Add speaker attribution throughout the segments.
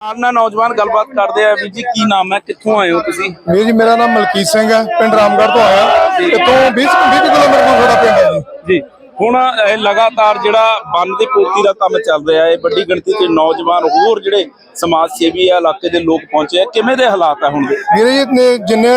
Speaker 1: ਨਾਲ ਨੌਜਵਾਨ ਗੱਲਬਾਤ ਕਰਦੇ ਆ ਵੀ ਜੀ ਕੀ ਨਾਮ ਹੈ? ਕਿੱਥੋਂ ਆਏ ਹੋ ਤੁਸੀਂ?
Speaker 2: ਵੀਰ ਜੀ ਮੇਰਾ ਨਾਮ ਮਲਕੀਤ ਸਿੰਘ ਹੈ ਪਿੰਡ ਰਾਮਗੜ੍ਹ ਤੋਂ ਆਇਆ। ਇੱਥੋਂ 20 20 ਕਿਲੋਮੀਟਰ ਦੂਰ ਸਾਡਾ ਪਿੰਡ ਹੈ ਜੀ।
Speaker 1: ਜੀ। ਹੁਣ ਇਹ ਲਗਾਤਾਰ ਜਿਹੜਾ ਬੰਨ ਦੀ ਪੂਰਤੀ ਦਾ ਕੰਮ ਚੱਲ ਰਿਹਾ ਹੈ ਵੱਡੀ ਗਿਣਤੀ 'ਚ ਨੌਜਵਾਨ ਹੋਰ ਜਿਹੜੇ ਸਮਾਜ ਸੇਵੀ ਆ ਇਲਾਕੇ ਦੇ ਲੋਕ ਪਹੁੰਚੇ ਆ ਕਿਵੇਂ ਦੇ ਹਾਲਾਤ ਆ ਹੁਣ ਦੇ?
Speaker 2: ਵੀਰੇ ਜੀ ਨੇ ਜਿੰਨੇ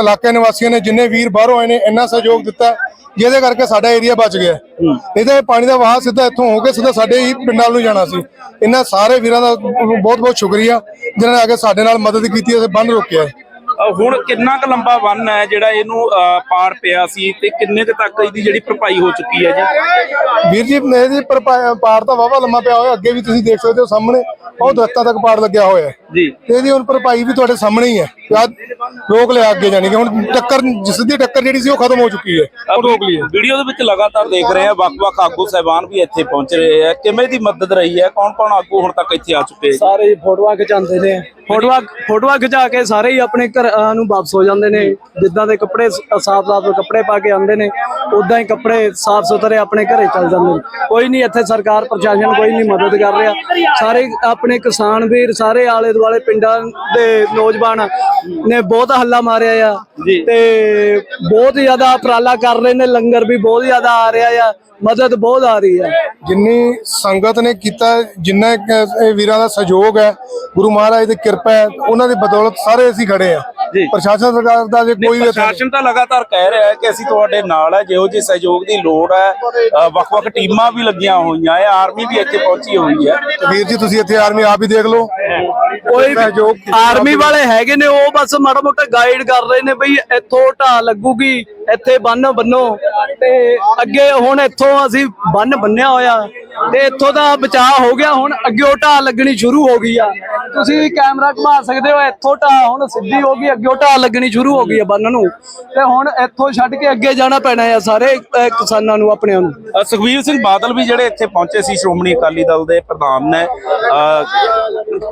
Speaker 2: ਇਲਾਕੇ ਨਿਵਾਸੀਆਂ ਨੇ ਜਿੰਨੇ ਵੀਰ ਬਾਹਰੋਂ ਆਏ ਨੇ ਇੰਨਾ ਸਹਿਯੋਗ ਦਿੱਤਾ ਜਿਹਦੇ ਕਰਕੇ ਸਾਡਾ ਏਰੀਆ ਬਚ ਗਿਆ। ਨਹੀਂ ਤਾਂ ਇਹ ਪਾਣੀ ਦਾ ਵਹਾਅ ਸਿੱਧਾ ਇੱਥੋਂ ਹੋ ਕੇ ਸਿੱਧਾ ਸਾਡੇ ਹੀ ਪਿੰਡਾਂ ਨੂੰ ਜਾਣਾ ਸੀ। ਇਹਨਾਂ ਸਾਰੇ ਵੀਰਾਂ ਦਾ ਬਹੁਤ ਬਹੁਤ ਸ਼ੁਕਰੀਆ ਜਿਨ੍ਹਾਂ ਨੇ ਆ ਕੇ ਸਾਡੇ ਨਾਲ ਮਦਦ ਕੀਤੀ ਅਤੇ ਬੰਨ ਰੋਕਿਆ।
Speaker 1: ਹੁਣ ਕਿੰਨਾ ਕੁ ਲੰਬਾ ਬੰਨ ਹੈ ਜਿਹੜਾ ਇਹਨੂੰ ਪਾਰ ਪਿਆ ਸੀ ਤੇ ਕਿੰਨੇ ਕੁ ਤੱਕ ਇਹਦੀ ਜਿਹੜੀ ਭਰਪਾਈ ਹੋ ਚੁੱਕੀ ਹੈ ਜੀ?
Speaker 2: ਵੀਰ ਜੀ ਇਹਦੀ ਭਰਪਾ- ਪਾੜ ਤਾਂ ਵਾਵਾ ਲੰਮਾ ਪਿਆ ਹੋਇਆ ਅੱਗੇ ਵੀ ਤੁਸੀਂ ਦੇਖ ਸਕਦੇ ਹੋ ਸਾਹਮਣੇ ਉਹ ਦਰਖਤਾਂ ਤੱਕ ਪਾੜ ਲੱਗਿਆ ਹੋਇਆ ਹੈ।
Speaker 1: ਜੀ।
Speaker 2: ਤੇ ਇਹਦੀ ਹੁਣ ਭਰਪਾਈ ਵੀ ਤੁਹਾਡੇ ਸਾਹਮਣੇ ਹੀ ਹੈ। ਰੋਕ ਲਿਆ ਅੱਗੇ ਜਾਣੀ ਕਿ ਹੁਣ ਟੱਕਰ ਸਿੱਧੀ ਟੱਕਰ ਜਿਹੜੀ ਸੀ ਉਹ ਖਤਮ ਹੋ ਚੁੱਕੀ ਹੈ। ਉਹ ਰੋਕ ਲਈ ਹੈ।
Speaker 1: ਵੀਡੀਓ ਦੇ ਵਿੱਚ ਲਗਾਤਾਰ ਦੇਖ ਰਹੇ ਆ ਵੱਖ-ਵੱਖ ਆਗੂ ਸਹਿਬਾਨ ਵੀ ਇੱਥੇ ਪਹੁੰਚ ਰਹੇ ਆ ਕਿਵੇਂ ਦੀ ਮਦਦ ਰਹੀ ਹੈ? ਕੌਣ-ਕੌਣ ਆਗੂ ਹੁਣ ਤੱਕ ਇੱਥੇ ਆ ਚੁੱਕੇ?
Speaker 3: ਸਾਰੇ ਹੀ ਫੋਟੋਆਂ ਖਿਚਾਉਂਦੇ ਨੇ। ਫੋਟੋਆਂ ਫੋਟੋਆਂ ਖਿਚਾ ਕੇ ਸਾਰੇ ਹੀ ਆਪਣੇ ਘਰਾਂ ਨੂੰ ਵਾਪਸ ਹੋ ਜਾਂਦੇ ਨੇ ਜਿੱਦਾਂ ਦੇ ਕੱਪੜੇ ਸਾਫ਼-ਸਾਫ਼ ਕੱਪੜੇ ਪਾ ਕੇ ਆਉਂਦੇ ਨੇ ਉਦਾਂ ਹੀ ਕੱਪੜੇ ਸਾਫ਼ ਸੁਥਰੇ ਆਪਣੇ ਘਰੇ ਚੱਲ ਜਾਂਦੇ ਨੇ ਕੋਈ ਨਹੀਂ ਇੱਥੇ ਸਰਕਾਰ ਪ੍ਰਸ਼ਾਸਨ ਕੋਈ ਨਹੀਂ ਮਦਦ ਕਰ ਰਿਹਾ ਸਾਰੇ ਆਪਣੇ ਕਿਸਾਨ ਵੀਰ ਸਾਰੇ ਆਲੇ ਦੁਆਲੇ ਪਿੰਡਾਂ ਦੇ ਨੌਜਵਾਨ ਨੇ ਬਹੁਤ ਹੱਲਾ ਮਾਰਿਆ ਆ। ਤੇ ਬਹੁਤ ਜ਼ਿਆਦਾ ਉਪਰਾਲਾ ਕਰ ਰਹੇ ਨੇ ਲੰਗਰ ਵੀ ਬਹੁਤ ਜ਼ਿਆਦਾ ਆ ਰਿਹਾ ਆ ਮਦਦ ਬਹੁਤ ਆ ਰਹੀ ਆ
Speaker 2: ਜਿੰਨੀ ਸੰਗਤ ਨੇ ਕੀਤਾ ਜਿੰਨਾ ਇਹ ਵੀਰਾਂ ਦਾ ਸਹਿਯੋਗ ਹੈ ਗੁਰੂ ਮਹਾਰਾਜ ਦੀ ਕਿਰਪਾ ਹੈ ਉਹਨਾਂ ਦੀ ਬਦੌਲਤ ਸਾਰੇ ਅਸੀਂ ਖੜੇ ਆ। ਪ੍ਰਸ਼ਾਸਨ ਸਰਕਾਰ ਦਾ ਜੇ ਕੋਈ
Speaker 1: ਪ੍ਰਸ਼ਾਸਨ ਤਾਂ ਲਗਾਤਾਰ ਕਹਿ ਰਿਹਾ ਹੈ ਕਿ ਅਸੀਂ ਤੁਹਾਡੇ ਨਾਲ ਹੈ ਜਿਹੋ ਜਿਹੇ ਸਹਿਯੋਗ ਦੀ ਲੋੜ ਹੈ। ਵੱਖ-ਵੱਖ ਟੀਮਾਂ ਵੀ ਲੱਗੀਆਂ ਹੋਈਆਂ ਹੈ ਆਰਮੀ ਵੀ ਇੱਥੇ ਪਹੁੰਚੀ ਹੋਈ ਹੈ।
Speaker 2: ਵੀਰ ਜੀ ਤੁਸੀਂ ਇੱਥੇ ਆਰਮੀ ਆਪ ਹੀ ਦੇਖ ਲਓ।
Speaker 3: ਕੋਈ ਆਰਮੀ ਵਾਲੇ ਹੈਗੇ ਨੇ ਉਹ ਬਸ ਮਾੜਾ ਮੋਟਾ ਗਾਈਡ ਕਰ ਰਹੇ ਨੇ ਬਈ ਇੱਥੋਂ ਢਾਹ ਲੱਗੂਗੀ ਇੱਥੇ ਬੰਨ ਬੰਨੋ। ਤੇ ਅੱਗੇ ਹੁਣ ਇੱਥੋਂ ਅਸੀਂ ਬੰਨ ਬੰਨਿਆ ਹੋਇਆ। ਤੇ ਇੱਥੋਂ ਦਾ ਬਚਾਅ ਹੋ ਗਿਆ ਹੁਣ ਅੱਗੇ ਢਾਹ ਲੱਗਣੀ ਸ਼ੁਰੂ ਹੋ ਗਈ ਆ। ਤੁਸੀਂ ਕੈਮਰਾ ਘੁਮਾ ਸਕਦੇ ਹੋ ਇੱਥੋਂ ਢਾਹ ਹੁਣ ਸਿੱਧੀ ਹੋ ਗਈ ਅੱਗੇ ਢਾਹ ਲੱਗਣੀ ਸ਼ੁਰੂ ਹੋ ਗਈ ਆ ਬੰਨ ਨੂੰ। ਤੇ ਹੁਣ ਇੱਥੋਂ ਛੱਡ ਕੇ ਅੱਗੇ ਜਾਣਾ ਪੈਣਾ ਆ ਸਾਰੇ ਕਿਸਾਨਾਂ ਨੂੰ ਆਪਣਿਆਂ ਨੂੰ।
Speaker 1: ਅ, ਸੁਖਬੀਰ ਸਿੰਘ ਬਾਦਲ ਵੀ ਜਿਹੜੇ ਇੱਥੇ ਪਹੁੰਚੇ ਸੀ ਸ਼੍ਰੋਮਣੀ ਅਕਾਲੀ ਦਲ ਦੇ ਪ੍ਰਧਾਨ ਨੇ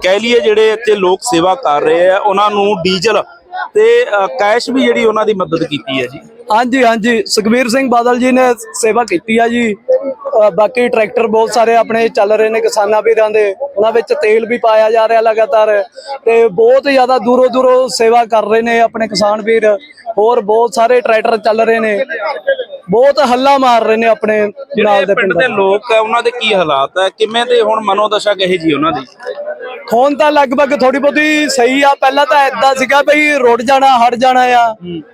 Speaker 1: ਕਹਿ ਲਈਏ ਜਿਹੜੇ ਇੱਥੇ ਲੋਕ ਸੇਵਾ ਕਰ ਰਹੇ ਆ ਉਹਨਾਂ ਨੂੰ ਡੀਜ਼ਲ ਤੇ ਕੈਸ਼ ਵੀ ਜਿਹੜੀ ਉਹਨਾਂ ਦੀ ਮਦਦ ਕੀਤੀ ਹੈ ਜੀ।
Speaker 3: ਹਾਂਜੀ ਹਾਂਜੀ ਸੁਖਬੀਰ ਸਿੰਘ ਬਾਦਲ ਜੀ ਨੇ ਸੇਵਾ ਕੀਤੀ ਆ ਜੀ। ਬਾਕੀ ਟਰੈਕਟਰ ਬਹੁਤ ਸਾਰੇ ਆਪਣੇ ਚੱਲ ਰਹੇ ਨੇ ਕਿਸਾਨਾਂ ਵੀਰਾਂ ਦੇ। ਉਹਨਾਂ ਵਿੱਚ ਤੇਲ ਵੀ ਪਾਇਆ ਜਾ ਰਿਹਾ ਲਗਾਤਾਰ ਤੇ ਬਹੁਤ ਜ਼ਿਆਦਾ ਦੂਰੋਂ ਦੂਰੋਂ ਸੇਵਾ ਕਰ ਰਹੇ ਨੇ ਆਪਣੇ ਕਿਸਾਨ ਵੀਰ। ਹੋਰ ਬਹੁਤ ਸਾਰੇ ਟਰੈਕਟਰ ਚੱਲ ਰਹੇ ਨੇ। ਬਹੁਤ ਹੱਲਾ ਮਾਰ ਰਹੇ ਨੇ ਆਪਣੇ ਨਾਲ ਦੇ
Speaker 1: ਪਿੰਡ ਦੇ ਲੋਕ ਹੈ ਉਹਨਾਂ ਦੇ ਕੀ ਹਾਲਾਤ ਹੈ ਕਿਵੇਂ ਦੇ ਹੁਣ ਮਨੋਦਸ਼ਾ ਕਹੇ ਜੀ ਉਹਨਾਂ ਦੀ?
Speaker 3: ਹੁਣ ਤਾਂ ਲਗਭਗ ਥੋੜੀ ਬਹੁਤੀ ਸਹੀ ਆ। ਪਹਿਲਾਂ ਤਾਂ ਐਦਾਂ ਸੀਗਾ ਬਈ ਰੁੜ ਜਾਣਾ ਹਟ ਜਾਣਾ ਆ।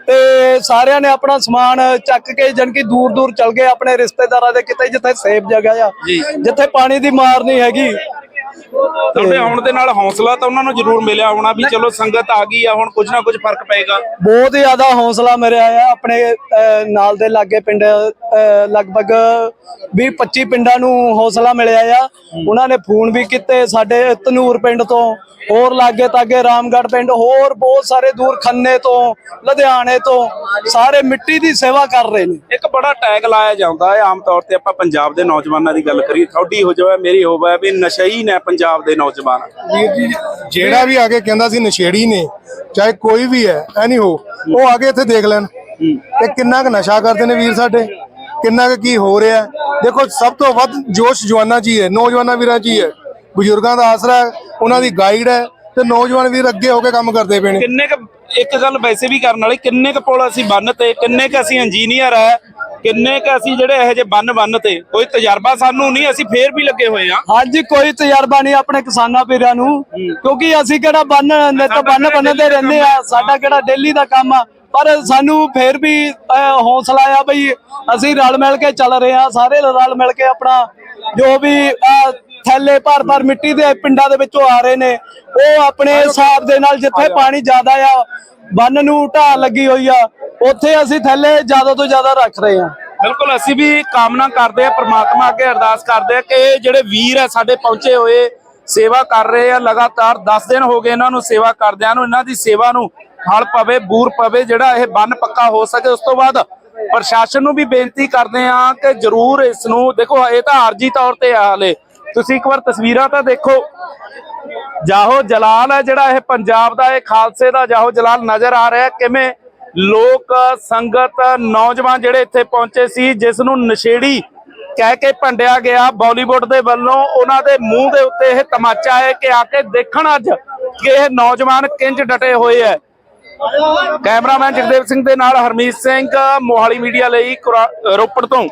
Speaker 3: ਤੇ ਸਾਰਿਆਂ ਨੇ ਆਪਣਾ ਸਮਾਨ ਚੱਕ ਕੇ ਜਨ ਕਿ ਦੂਰ ਦੂਰ ਚਲ ਗਏ ਆਪਣੇ ਰਿਸ਼ਤੇਦਾਰਾਂ ਦੇ ਕਿਤੇ ਜਿੱਥੇ ਸੇਫ ਜਗ੍ਹਾ ਆ। ਜਿੱਥੇ ਪਾਣੀ ਦੀ ਮਾਰ ਨਹੀਂ ਹੈਗੀ।
Speaker 1: ਤੁਹਾਡੇ ਆਉਣ ਦੇ ਨਾਲ ਹੌਸਲਾ ਤਾਂ ਉਹਨਾਂ ਨੂੰ ਜ਼ਰੂਰ ਮਿਲਿਆ ਹੋਣਾ ਵੀ ਚਲੋ ਸੰਗਤ ਆ ਗਈ ਆ ਹੁਣ ਕੁਝ ਨਾ ਕੁਝ ਫ਼ਰਕ ਪਏਗਾ।
Speaker 3: ਬਹੁਤ ਜ਼ਿਆਦਾ ਹੌਸਲਾ ਮਿਲਿਆ ਆ ਆਪਣੇ ਨਾਲ ਦੇ ਲਾਗੇ ਪਿੰਡ ਲਗਭਗ 20 25 ਪਿੰਡਾਂ ਨੂੰ ਹੌਸਲਾ ਮਿਲਿਆ ਆ। ਉਹਨਾਂ ਨੇ ਫੋਨ ਵੀ ਕੀਤੇ ਸਾਡੇ ਤਨੂਰ ਪਿੰਡ ਤੋਂ ਹੋਰ ਲਾਗੇ ਤਾਗੇ ਰਾਮਗੜ੍ਹ ਪਿੰਡ ਹੋਰ ਬਹੁਤ ਸਾਰੇ ਦੂਰ ਖੰਨੇ ਤੋਂ ਲੁਧਿਆਣੇ ਤੋਂ ਸਾਰੇ ਮਿੱਟੀ ਦੀ ਸੇਵਾ ਕਰ ਰਹੇ ਨੇ।
Speaker 1: ਇੱਕ ਬੜਾ ਟੈਗ ਲਾਇਆ ਜਾਂਦਾ ਹੈ ਆਮ ਤੌਰ ਤੇ ਆਪਾਂ ਪੰਜਾਬ ਦੇ ਨੌਜਵਾਨਾਂ ਦੀ ਗੱਲ ਕਰੀਏ ਥੋੜੀ ਹੋ ਜਾਵੇ ਮੇਰੀ ਹੋਵੇ ਵੀ ਨਸ਼ਈ ਨੇ ਪੰਜਾਬ ਦੇ ਨੌਜਵਾਨ।
Speaker 2: ਵੀਰ ਜੀ ਜਿਹੜਾ ਵੀ ਆ ਕੇ ਕਹਿੰਦਾ ਸੀ ਨਸ਼ੇੜੀ ਨੇ ਚਾਹੇ ਕੋਈ ਵੀ ਹੈ ਐਨੀ ਹੋ ਉਹ ਆ ਕੇ ਇੱਥੇ ਦੇਖ ਲੈਣ। ਤੇ ਕਿੰਨਾ ਕੁ ਨਸ਼ਾ ਕਰਦੇ ਨੇ ਵੀਰ ਸਾਡੇ? ਕਿੰਨਾ ਕੁ ਕੀ ਹੋ ਰਿਹਾ। ਦੇਖੋ ਸਭ ਤੋਂ ਵੱਧ ਜੋਸ਼ ਜਵਾਨਾਂ 'ਚ ਹੀ ਹੈ ਨੌਜਵਾਨਾਂ ਵੀਰਾਂ 'ਚ ਹੀ ਹੈ। ਬਜ਼ੁਰਗਾਂ ਦਾ ਆਸਰਾ ਹੈ ਉਹਨਾਂ ਦੀ ਗਾਈਡ ਹੈ ਤੇ ਨੌਜਵਾਨ ਵੀਰ ਅੱਗੇ ਹੋ ਕੇ ਕੰਮ ਕਰਦੇ ਪਏ ਨੇ।
Speaker 1: ਕਿੰਨੇ ਕ ਇੱਕ ਗੱਲ ਵੈਸੇ ਵੀ ਕਰਨ ਵਾਲੀ ਕਿੰਨੇ ਕ ਪੁਲ ਅਸੀਂ ਬੰਨ ਤੇ ਕਿੰਨੇ ਕ ਅਸੀਂ ਇੰਜੀਨੀਅਰ ਹੈ ਕਿੰਨੇ ਕ ਅਸੀਂ ਜਿਹੜੇ ਇਹੋ ਜਿਹੇ ਬੰਨ ਬੰਨ ਤੇ ਕੋਈ ਤਜਰਬਾ ਸਾਨੂੰ ਨਹੀਂ ਅਸੀਂ ਫੇਰ ਵੀ ਲੱਗੇ ਹੋਏ ਆ
Speaker 3: ਹਾਂਜੀ ਕੋਈ ਤਜਰਬਾ ਨਹੀਂ ਆਪਣੇ ਕਿਸਾਨਾਂ ਵੀਰਾਂ ਨੂੰ ਕਿਉਂਕਿ ਅਸੀਂ ਕਿਹੜਾ ਬੰਨ ਨਿੱਤ ਬੰਨ ਬੰਨਦੇ ਰਹਿੰਦੇ ਆ ਸਾਡਾ ਕਿਹੜਾ ਡੇਲੀ ਦਾ ਕੰਮ ਆ। ਪਰ ਸਾਨੂੰ ਫੇਰ ਵੀ ਹੌਸਲਾ ਆ ਬਈ ਅਸੀਂ ਰਲ ਮਿਲ ਕੇ ਚੱਲ ਰਹੇ ਆ ਸਾਰੇ ਰਲ ਮਿਲ ਕੇ ਆਪਣਾ ਜੋ ਵੀ ਥੈਲੇ ਭਰ ਭਰ ਮਿੱਟੀ ਦੇ ਪਿੰਡਾਂ ਦੇ ਵਿੱਚੋਂ ਆ ਰਹੇ ਨੇ। ਉਹ ਆਪਣੇ ਹਿਸਾਬ ਦੇ ਨਾਲ ਜਿੱਥੇ ਪਾਣੀ ਜ਼ਿਆਦਾ ਆ ਬੰਨ ਨੂੰ ਢਾਹ ਲੱਗੀ ਹੋਈ ਆ ਉੱਥੇ ਅਸੀਂ ਥੈਲੇ ਜ਼ਿਆਦਾ ਤੋਂ ਜ਼ਿਆਦਾ ਰੱਖ ਰਹੇ ਆ
Speaker 1: ਬਿਲਕੁਲ ਅਸੀਂ ਵੀ ਕਾਮਨਾ ਕਰਦੇ ਆ ਪ੍ਰਮਾਤਮਾ ਅੱਗੇ ਅਰਦਾਸ ਕਰਦੇ ਆ ਕਿ ਇਹ ਜਿਹੜੇ ਵੀਰ ਆ ਸਾਡੇ ਪਹੁੰਚੇ ਹੋਏ ਸੇਵਾ ਕਰ ਰਹੇ ਆ ਲਗਾਤਾਰ 10 ਦਿਨ ਹੋ ਗਏ ਇਹਨਾਂ ਨੂੰ ਸੇਵਾ ਕਰਦਿਆਂ ਨੂੰ ਇਹਨਾਂ ਦੀ ਸੇਵਾ ਨੂੰ ਹਲ ਪਵੇ ਬੂਰ ਪਵੇ ਜਿਹੜਾ ਇਹ ਬੰਨ ਪੱਕਾ ਹੋ ਸਕੇ। ਉਸ ਤੋਂ ਬਾਅਦ ਪ੍ਰਸ਼ਾਸਨ ਨੂੰ ਵੀ ਬੇਨਤੀ ਕਰਦੇ ਆ ਕਿ ਜਰੂਰ ਇਸ ਨੂੰ ਦੇਖੋ ਇਹ ਤਾਂ ਆਰਜੀ ਤੌਰ ਤੇ ਆ ਹਲੇ। ਤੁਸੀਂ ਇੱਕ ਵਾਰ ਤਸਵੀਰਾਂ ਤਾਂ ਦੇਖੋ। ਜਾਹੋ ਜਲਾਲ ਹੈ ਜਿਹੜਾ ਇਹ ਪੰਜਾਬ ਦਾ, ਇਹ ਖਾਲਸੇ ਦਾ ਜਾਹੋ ਜਲਾਲ ਨਜ਼ਰ ਆ ਰਿਹਾ ਕਿਵੇਂ ਲੋਕ, ਸੰਗਤ, ਨੌਜਵਾਨ ਜਿਹੜੇ ਇੱਥੇ ਪਹੁੰਚੇ ਸੀ ਜਿਸ ਨੂੰ ਨਸ਼ੇੜੀ ਕਹਿ ਕੇ ਭੰਡਿਆ ਗਿਆ ਬਾਲੀਵੁੱਡ ਦੇ ਵੱਲੋਂ, ਉਹਨਾਂ ਦੇ ਮੂੰਹ ਦੇ ਉੱਤੇ ਇਹ ਤਮਾਚਾ ਹੈ ਕਿ ਆ ਕੇ ਦੇਖਣ ਅੱਜ ਕਿ ਇਹ ਨੌਜਵਾਨ ਕਿੰਜ ਡਟੇ ਹੋਏ ਹੈ। ਕੈਮਰਾਮੈਨ ਜਗਦੇਵ ਸਿੰਘ ਦੇ ਨਾਲ ਹਰਮੀਤ ਸਿੰਘ, ਮੋਹਾਲੀ ਮੀਡੀਆ ਲਈ ਰੋਪੜ ਤੋਂ।